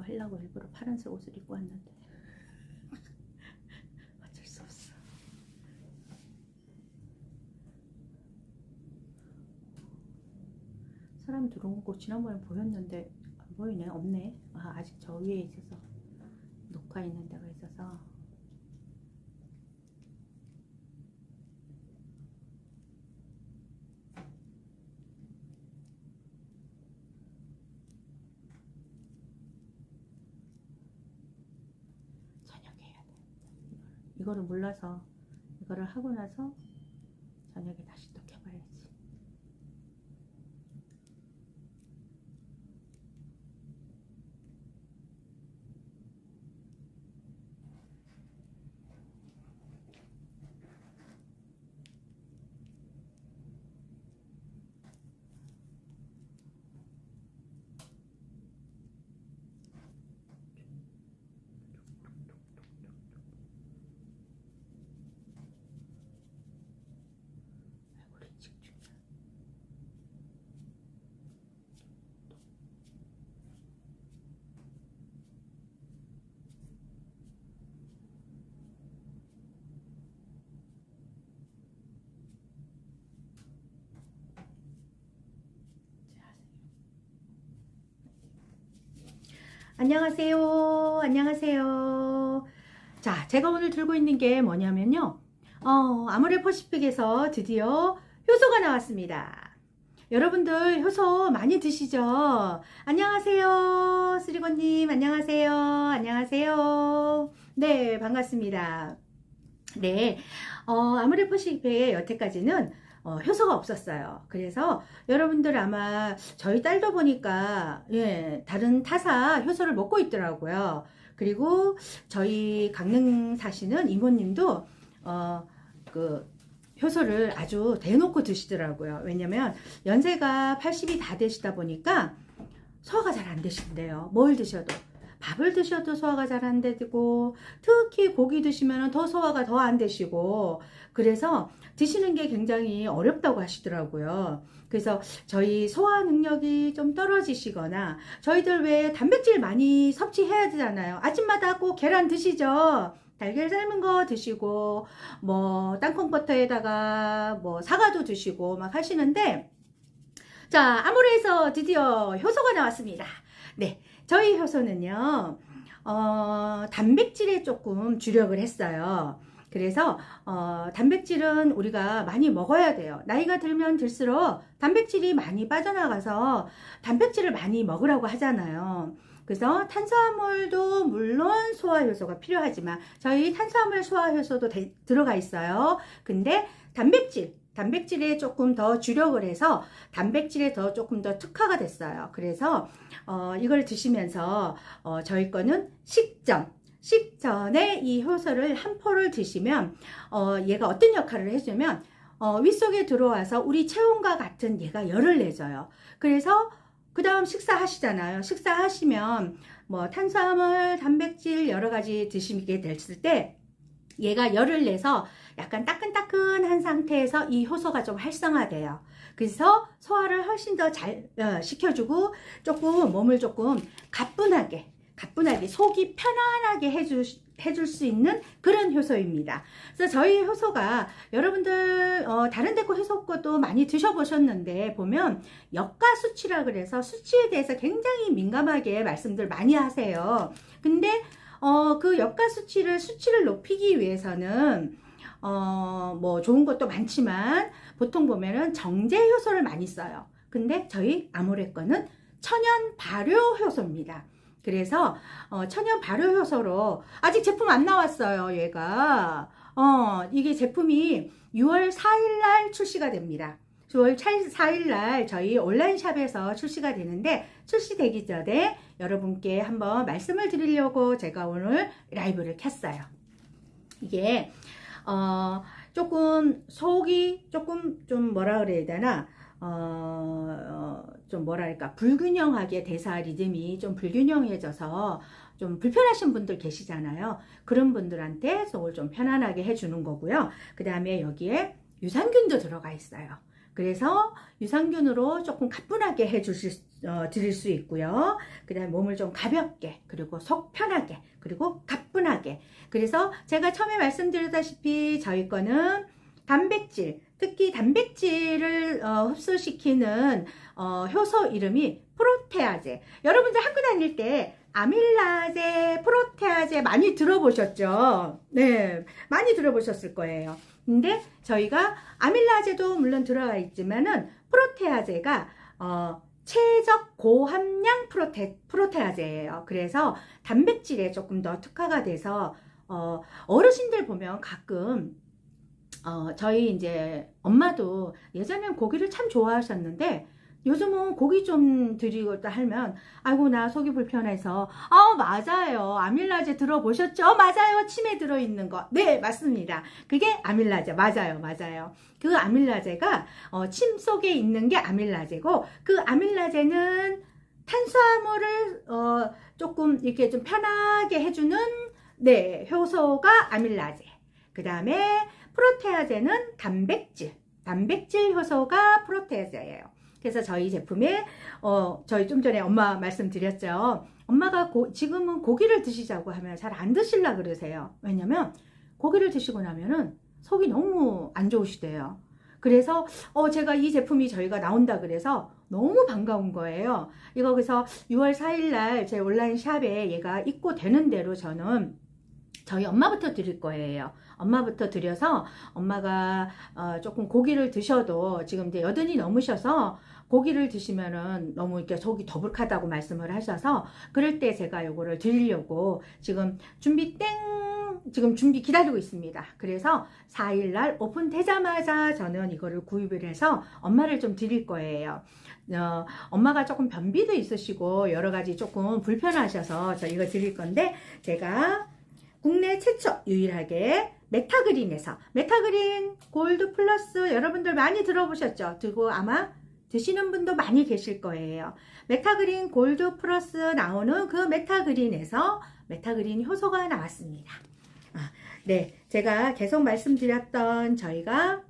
이거 하려고 일부러 파란색 옷을 입고 왔는데 어쩔 수 없어. 사람 들어온 거 지난번에 보였는데 안 보이네 없네. 아, 아직 저 위에 있어서 녹화 있는 데가 있어서 저녁에 해야 돼. 이거를, 몰라서 이거를 하고 나서 저녁에 안녕하세요. 안녕하세요. 자, 제가 오늘 들고 있는 게 뭐냐면요. 어, 아모레 퍼시픽에서 드디어 효소가 나왔습니다. 여러분들 효소 많이 드시죠? 안녕하세요. 쓰리건님, 안녕하세요. 안녕하세요. 네, 반갑습니다. 네, 어, 아모레 퍼시픽에 여태까지는 어, 효소가 없었어요. 그래서 여러분들 아마 저희 딸도 보니까 예, 다른 타사 효소를 먹고 있더라고요. 그리고 저희 강릉 사시는 이모님도 어, 그 효소를 아주 대놓고 드시더라고요. 왜냐면 연세가 80이 다 되시다 보니까 소화가 잘 안 되신대요. 뭘 드셔도. 밥을 드셔도 소화가 잘 안 되고 특히 고기 드시면 더 소화가 더 안 되시고 그래서 드시는 게 굉장히 어렵다고 하시더라고요. 그래서 저희 소화 능력이 좀 떨어지시거나 저희들 왜 단백질 많이 섭취해야 되잖아요. 아침마다 꼭 계란 드시죠. 달걀 삶은 거 드시고 뭐 땅콩버터에다가 뭐 사과도 드시고 막 하시는데 자 아모레에서 드디어 효소가 나왔습니다. 네, 저희 효소는요 어, 단백질에 조금 주력을 했어요. 그래서 어, 단백질은 우리가 많이 먹어야 돼요. 나이가 들면 들수록 단백질이 많이 빠져나가서 단백질을 많이 먹으라고 하잖아요. 그래서 탄수화물도 물론 소화 효소가 필요하지만 저희 탄수화물 소화 효소도 대- 들어가 있어요. 근데 단백질 단백질에 조금 더 주력을 해서 단백질에 더 조금 더 특화가 됐어요. 그래서 어, 이걸 드시면서 어, 저희 거는 식전 식전에 이 효소를 한 포를 드시면 어, 얘가 어떤 역할을 해주면 어, 윗속에 들어와서 우리 체온과 같은 얘가 열을 내줘요. 그래서 그 다음 식사하시잖아요. 식사하시면 뭐 탄수화물, 단백질 여러 가지 드시게 됐을 때 얘가 열을 내서 약간 따끈따끈한 상태에서 이 효소가 좀 활성화돼요. 그래서 소화를 훨씬 더 잘 시켜주고 조금 몸을 조금 가뿐하게 가뿐하게 속이 편안하게 해주, 해줄 수 있는 그런 효소입니다. 그래서 저희 효소가 여러분들 어, 다른 데거 효소 것도 많이 드셔보셨는데 보면 역가 수치라 그래서 수치에 대해서 굉장히 민감하게 말씀들 많이 하세요. 근데 어, 그 역가 수치를 수치를 높이기 위해서는 어, 뭐 좋은 것도 많지만 보통 보면은 정제 효소를 많이 써요. 근데 저희 아모레 거는 천연 발효 효소입니다. 그래서 어, 천연 발효 효소로 아직 제품 안 나왔어요. 얘가 어, 이게 제품이 6월 4일 날 출시가 됩니다. 6월 4일 날 저희 온라인 샵에서 출시가 되는데 출시되기 전에 여러분께 한번 말씀을 드리려고 제가 오늘 라이브를 켰어요. 이게 어, 조금 속이 조금 좀 뭐라 그래야 되나 어, 어, 좀 뭐랄까 불균형하게 대사 리듬이 좀 불균형해져서 좀 불편하신 분들 계시잖아요. 그런 분들한테 속을 좀 편안하게 해주는 거고요. 그 다음에 여기에 유산균도 들어가 있어요. 그래서 유산균으로 조금 가뿐하게 해주실 어, 드릴 수 있고요. 그 다음에 몸을 좀 가볍게, 그리고 속 편하게, 그리고 가뿐하게. 그래서 제가 처음에 말씀드렸다시피 저희 거는 단백질, 특히 단백질을 어, 흡수시키는 어, 효소 이름이 프로테아제. 여러분들 학교 다닐 때 아밀라제, 프로테아제 많이 들어보셨죠? 네, 많이 들어보셨을 거예요. 근데 저희가 아밀라제도 물론 들어가 있지만은 프로테아제가 어, 최적 고함량 프로테, 프로테아제예요. 그래서 단백질에 조금 더 특화가 돼서 어, 어르신들 보면 가끔 어, 저희 이제 엄마도 예전엔 고기를 참 좋아하셨는데 요즘은 고기 좀 드리고 하면 아이고 나 속이 불편해서. 아 맞아요. 아밀라제 들어보셨죠? 어, 맞아요. 침에 들어있는 거네 맞습니다. 그게 아밀라제. 맞아요 맞아요. 그 아밀라제가 어, 침 속에 있는 게 아밀라제고 그 아밀라제는 탄수화물을 어, 조금 이렇게 좀 편하게 해주는 네 효소가 아밀라제. 그 다음에 프로테아제는 단백질. 단백질 효소가 프로테아제예요 그래서 저희 제품에 어 저희 좀 전에 엄마 말씀드렸죠. 엄마가 고, 지금은 고기를 드시자고 하면 잘 안 드실라 그러세요. 왜냐면 고기를 드시고 나면은 속이 너무 안 좋으시대요. 그래서 어 제가 이 제품이 저희가 나온다 그래서 너무 반가운 거예요. 이거 그래서 6월 4일 날 제 온라인 샵에 얘가 입고 되는 대로 저는 저희 엄마부터 드릴 거예요. 엄마부터 드려서 엄마가 어, 조금 고기를 드셔도 지금 이제 여든이 넘으셔서 고기를 드시면은 너무 이렇게 속이 더부룩하다고 말씀을 하셔서 그럴 때 제가 요거를 드리려고 지금 준비 땡 지금 준비 기다리고 있습니다. 그래서 4일날 오픈 되자마자 저는 이거를 구입을 해서 엄마를 좀 드릴 거예요. 어, 엄마가 조금 변비도 있으시고 여러 가지 조금 불편하셔서 저 이거 드릴 건데 제가 국내 최초 유일하게 메타그린에서 메타그린 골드 플러스 여러분들 많이 들어보셨죠? 그리고 아마 드시는 분도 많이 계실 거예요. 메타그린 골드 플러스 나오는 그 메타그린에서 메타그린 효소가 나왔습니다. 아, 네, 제가 계속 말씀드렸던 저희가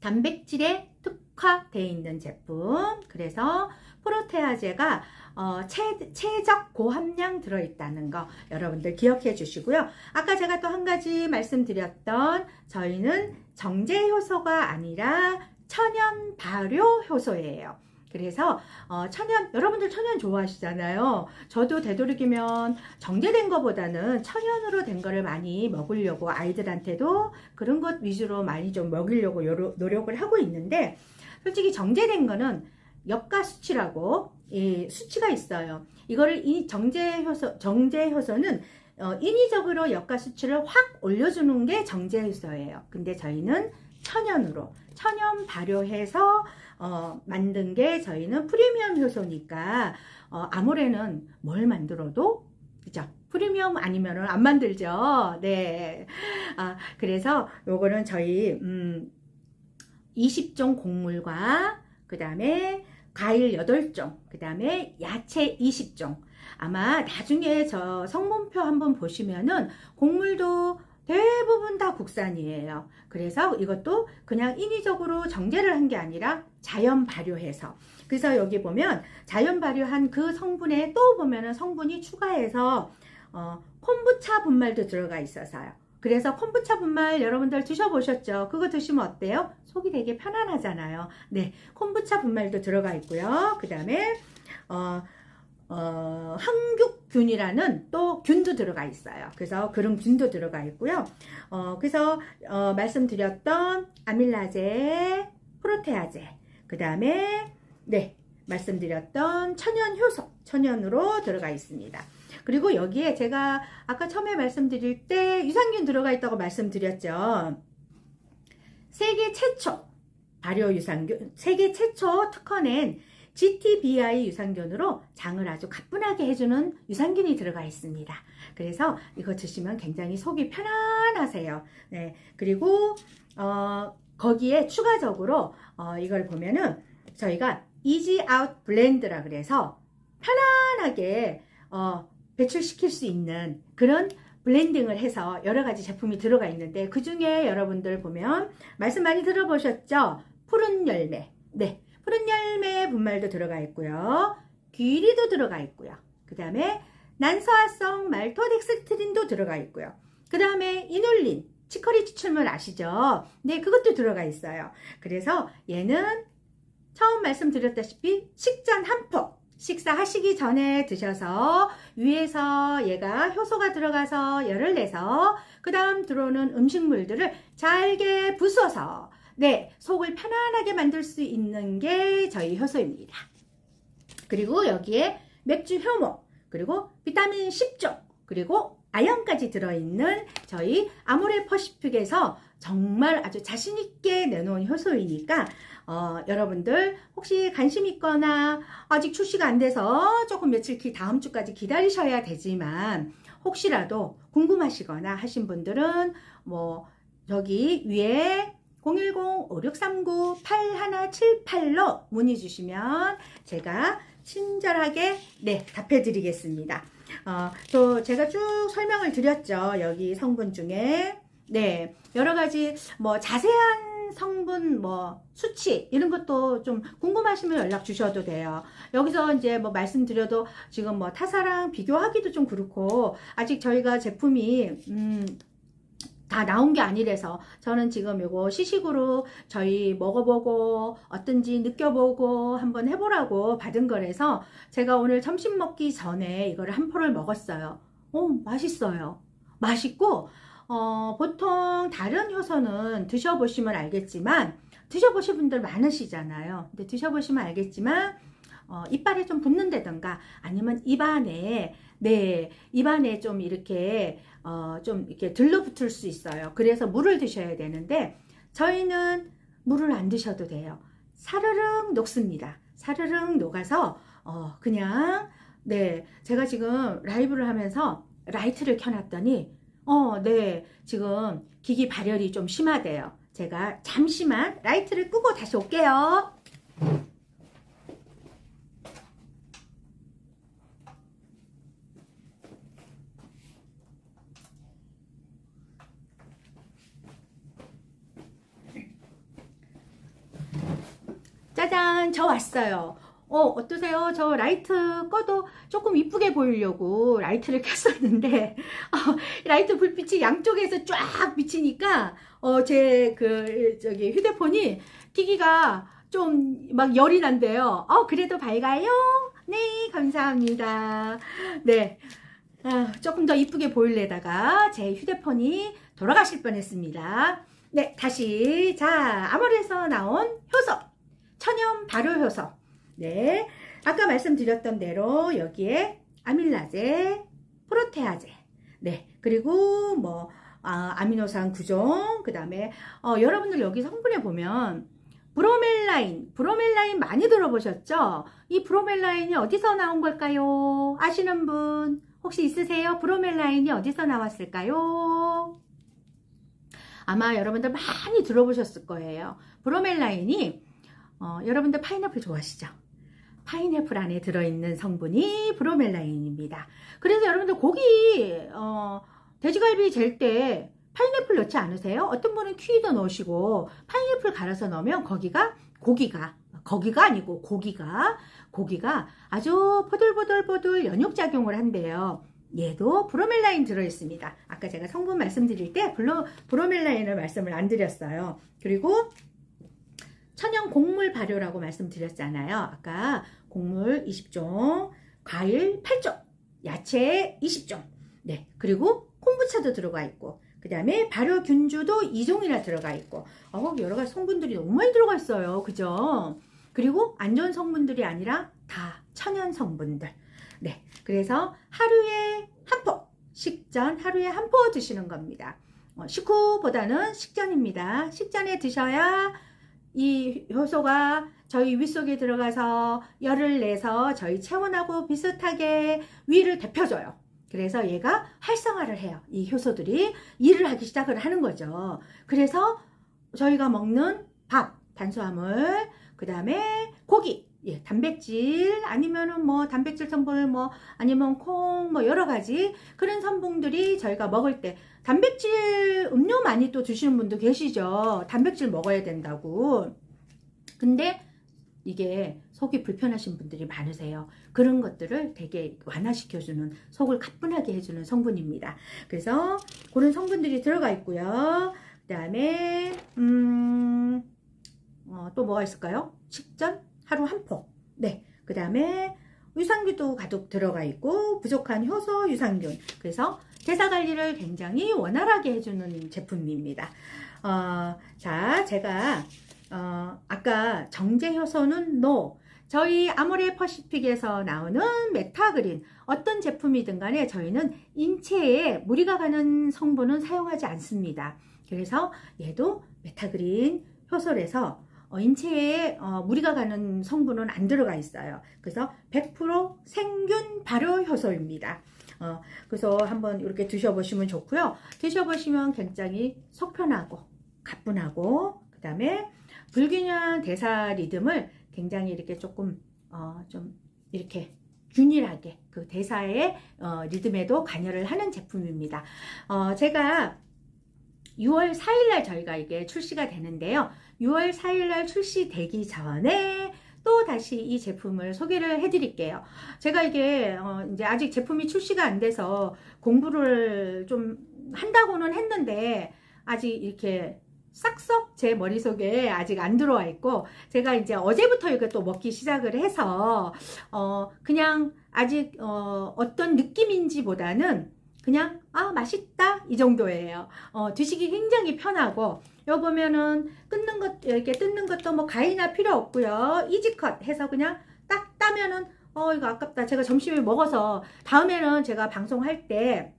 단백질에 특화되어 있는 제품. 그래서 프로테아제가 어, 최, 최적 고함량 들어있다는 거 여러분들 기억해 주시고요. 아까 제가 또 한 가지 말씀드렸던 저희는 정제 효소가 아니라 천연 발효 효소예요. 그래서 어, 천연 여러분들 천연 좋아하시잖아요. 저도 되도록이면 정제된 것보다는 천연으로 된 거를 많이 먹으려고 아이들한테도 그런 것 위주로 많이 좀 먹이려고 노력을 하고 있는데 솔직히 정제된 거는 역가 수치라고 이 수치가 있어요. 이거를 이 정제 효소 정제 효소는 어, 인위적으로 역가 수치를 확 올려주는 게 정제 효소예요. 근데 저희는 천연으로 천연 발효해서 어, 만든 게 저희는 프리미엄 효소니까 어, 아무래는 뭘 만들어도 그죠? 프리미엄 아니면은 안 만들죠. 네. 아, 그래서 요거는 저희 음 20종 곡물과 그 다음에 과일 8종, 그 다음에 야채 20종. 아마 나중에 저 성분표 한번 보시면은 곡물도 대부분 다 국산이에요. 그래서 이것도 그냥 인위적으로 정제를 한 게 아니라 자연 발효해서. 그래서 여기 보면 자연 발효한 그 성분에 또 보면은 성분이 추가해서 어, 콤부차 분말도 들어가 있어서요. 그래서 콤부차 분말 여러분들 드셔보셨죠? 그거 드시면 어때요? 속이 되게 편안하잖아요. 네, 콤부차 분말도 들어가 있고요. 그 다음에 어, 어, 항육균이라는 또 균도 들어가 있어요. 그래서 그런 균도 들어가 있고요. 어, 그래서 어, 말씀드렸던 아밀라제, 프로테아제, 그 다음에 네 말씀드렸던 천연 효소, 천연으로 들어가 있습니다. 그리고 여기에 제가 아까 처음에 말씀드릴 때 유산균 들어가 있다고 말씀드렸죠. 세계 최초 발효 유산균, 세계 최초 특허낸 GTBI 유산균으로 장을 아주 가뿐하게 해주는 유산균이 들어가 있습니다. 그래서 이거 드시면 굉장히 속이 편안하세요. 네. 그리고, 어, 거기에 추가적으로, 어, 이걸 보면은 저희가 이지 아웃 블렌드라 그래서 편안하게, 어, 배출시킬 수 있는 그런 블렌딩을 해서 여러 가지 제품이 들어가 있는데 그 중에 여러분들 보면 말씀 많이 들어보셨죠? 푸른 열매. 네. 푸른 열매 분말도 들어가 있고요. 귀리도 들어가 있고요. 그 다음에 난소화성 말토덱스트린도 들어가 있고요. 그 다음에 이눌린, 치커리 추출물 아시죠? 네, 그것도 들어가 있어요. 그래서 얘는 처음 말씀드렸다시피 식전 한 포. 식사하시기 전에 드셔서 위에서 얘가 효소가 들어가서 열을 내서 그 다음 들어오는 음식물들을 잘게 부숴서 네 속을 편안하게 만들 수 있는 게 저희 효소입니다. 그리고 여기에 맥주 효모 그리고 비타민 10종 그리고 아연까지 들어있는 저희 아모레 퍼시픽에서 정말 아주 자신있게 내놓은 효소이니까 어, 여러분들 혹시 관심 있거나 아직 출시가 안 돼서 조금 며칠 기, 다음 주까지 기다리셔야 되지만 혹시라도 궁금하시거나 하신 분들은 뭐 저기 위에 010-5639-8178로 문의 주시면 제가 친절하게 네 답해 드리겠습니다. 어, 또 제가 쭉 설명을 드렸죠. 여기 성분 중에 네 여러 가지 뭐 자세한 성분 뭐 수치 이런 것도 좀 궁금하시면 연락 주셔도 돼요. 여기서 이제 뭐 말씀드려도 지금 뭐 타사랑 비교하기도 좀 그렇고 아직 저희가 제품이 음, 다 나온 게 아니라서 저는 지금 이거 시식으로 저희 먹어보고 어떤지 느껴보고 한번 해보라고 받은 거라서 제가 오늘 점심 먹기 전에 이거를 한 포를 먹었어요. 오 맛있어요. 맛있고 어, 보통 다른 효소는 드셔보시면 알겠지만 드셔보신 분들 많으시잖아요. 근데 드셔보시면 알겠지만 어, 이빨에 좀 붙는다던가 아니면 입안에 네 입안에 좀 이렇게 어, 좀 이렇게 들러붙을 수 있어요. 그래서 물을 드셔야 되는데 저희는 물을 안 드셔도 돼요. 사르륵 녹습니다. 사르륵 녹아서 어, 그냥 네 제가 지금 라이브를 하면서 라이트를 켜놨더니 어, 네 지금 기기 발열이 좀 심하대요. 제가 잠시만 라이트를 끄고 다시 올게요. 짜잔, 저 왔어요. 어, 어떠세요? 저 라이트 꺼도 조금 이쁘게 보이려고 라이트를 켰었는데, 어, 라이트 불빛이 양쪽에서 쫙 비치니까, 어, 제 그, 저기 휴대폰이 키기가 좀 막 열이 난대요. 어, 그래도 밝아요? 네, 감사합니다. 네. 아, 조금 더 이쁘게 보일래다가 제 휴대폰이 돌아가실 뻔했습니다. 네, 다시. 자, 아모레에서 나온 효소. 천연 발효 효소. 네. 아까 말씀드렸던 대로 여기에 아밀라제, 프로테아제. 네. 그리고 뭐 아, 아미노산 구종, 그 다음에 어, 여러분들 여기 성분에 보면 브로멜라인, 브로멜라인 많이 들어보셨죠? 이 브로멜라인이 어디서 나온 걸까요? 아시는 분 혹시 있으세요? 브로멜라인이 어디서 나왔을까요? 아마 여러분들 많이 들어보셨을 거예요. 브로멜라인이 어, 여러분들 파인애플 좋아하시죠? 파인애플 안에 들어있는 성분이 브로멜라인입니다. 그래서 여러분들 고기 어, 돼지갈비 젤 때 파인애플 넣지 않으세요? 어떤 분은 키위도 넣으시고 파인애플 갈아서 넣으면 거기가 고기가 거기가 아니고 고기가 고기가 아주 포들포들포들 연육작용을 한대요. 얘도 브로멜라인 들어있습니다. 아까 제가 성분 말씀드릴 때 브로, 브로멜라인을 말씀을 안 드렸어요. 그리고 천연 곡물 발효라고 말씀드렸잖아요. 아까 곡물 20종, 과일 8종, 야채 20종, 네, 그리고 콤부차도 들어가 있고, 그 다음에 발효균주도 2종이나 들어가 있고, 어, 여러 가지 성분들이 너무 많이 들어가 있어요. 그죠? 그리고 안전 성분들이 아니라 다 천연 성분들. 네, 그래서 하루에 한 포, 식전 하루에 한 포 드시는 겁니다. 어, 식후보다는 식전입니다. 식전에 드셔야 이 효소가 저희 위 속에 들어가서 열을 내서 저희 체온하고 비슷하게 위를 데펴줘요. 그래서 얘가 활성화를 해요. 이 효소들이 일을 하기 시작을 하는 거죠. 그래서 저희가 먹는 밥, 탄수화물, 그 다음에 고기, 예, 단백질, 아니면은 뭐 단백질 성분, 뭐 아니면 콩, 뭐 여러 가지 그런 성분들이 저희가 먹을 때 단백질 음료 많이 또 드시는 분도 계시죠. 단백질 먹어야 된다고. 근데 이게 속이 불편하신 분들이 많으세요. 그런 것들을 되게 완화시켜주는 속을 가뿐하게 해주는 성분입니다. 그래서 그런 성분들이 들어가 있고요. 그 다음에 음, 어, 또 뭐가 있을까요? 식전 하루 한 포. 네. 그 다음에 유산균도 가득 들어가 있고 부족한 효소, 유산균. 그래서 대사 관리를 굉장히 원활하게 해주는 제품입니다. 어, 자, 제가 어, 아까 정제 효소는 NO. 저희 아모레 퍼시픽에서 나오는 메타그린 어떤 제품이든 간에 저희는 인체에 무리가 가는 성분은 사용하지 않습니다. 그래서 얘도 메타그린 효소래서 어, 인체에 어, 무리가 가는 성분은 안 들어가 있어요. 그래서 100% 생균 발효 효소입니다. 어, 그래서 한번 이렇게 드셔보시면 좋고요. 드셔보시면 굉장히 속편하고 가뿐하고 그 다음에 불균형 대사 리듬을 굉장히 이렇게 조금 어, 좀 이렇게 균일하게 그 대사의 어, 리듬에도 관여를 하는 제품입니다. 어, 제가 6월 4일날 저희가 이게 출시가 되는데요. 6월 4일날 출시되기 전에 또 다시 이 제품을 소개를 해드릴게요. 제가 이게 어, 이제 아직 제품이 출시가 안 돼서 공부를 좀 한다고는 했는데 아직 이렇게 싹싹 제 머릿속에 아직 안 들어와 있고 제가 이제 어제부터 이거 또 먹기 시작을 해서 어 그냥 아직 어 어떤 느낌인지 보다는 그냥 아 맛있다 이 정도예요. 어 드시기 굉장히 편하고 요 보면은 끊는 것 이렇게 뜯는 것도 뭐 가위나 필요 없고요. 이지컷 해서 그냥 딱 따면은 어 이거 아깝다. 제가 점심에 먹어서 다음에는 제가 방송할 때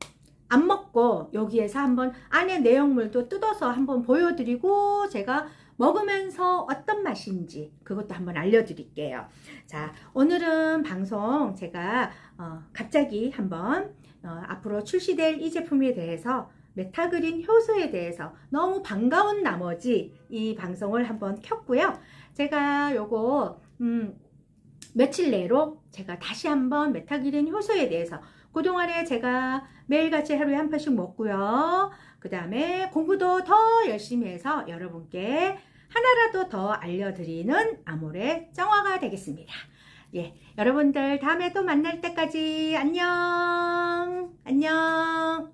안 먹고 여기에서 한번 안에 내용물도 뜯어서 한번 보여드리고 제가 먹으면서 어떤 맛인지 그것도 한번 알려드릴게요. 자, 오늘은 방송 제가 어, 갑자기 한번 어, 앞으로 출시될 이 제품에 대해서 메타그린 효소에 대해서 너무 반가운 나머지 이 방송을 한번 켰고요. 제가 요거 음, 며칠 내로 제가 다시 한번 메타그린 효소에 대해서 그동안에 제가 매일같이 하루에 한 판씩 먹고요. 그 다음에 공부도 더 열심히 해서 여러분께 하나라도 더 알려드리는 아모레 정화가 되겠습니다. 예, 여러분들 다음에 또 만날 때까지 안녕! 안녕!